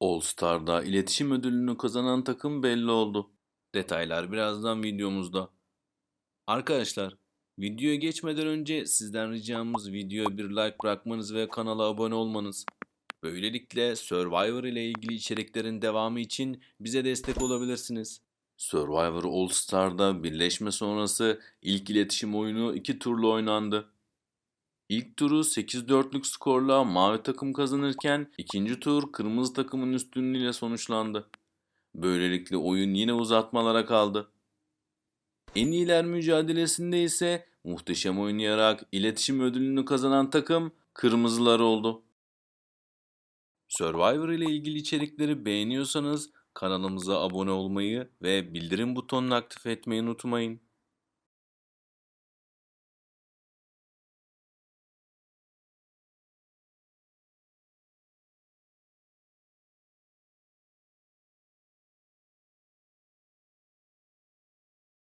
All Star'da iletişim ödülünü kazanan takım belli oldu. Detaylar birazdan videomuzda. Arkadaşlar, videoya geçmeden önce sizden ricamız videoya bir like bırakmanız ve kanala abone olmanız. Böylelikle Survivor ile ilgili içeriklerin devamı için bize destek olabilirsiniz. Survivor All Star'da birleşme sonrası ilk iletişim oyunu iki turla oynandı. İlk turu 8-4'lük skorla mavi takım kazanırken ikinci tur kırmızı takımın üstünlüğüyle sonuçlandı. Böylelikle oyun yine uzatmalara kaldı. En iyiler mücadelesinde ise muhteşem oynayarak iletişim ödülünü kazanan takım kırmızılar oldu. Survivor ile ilgili içerikleri beğeniyorsanız kanalımıza abone olmayı ve bildirim butonunu aktif etmeyi unutmayın.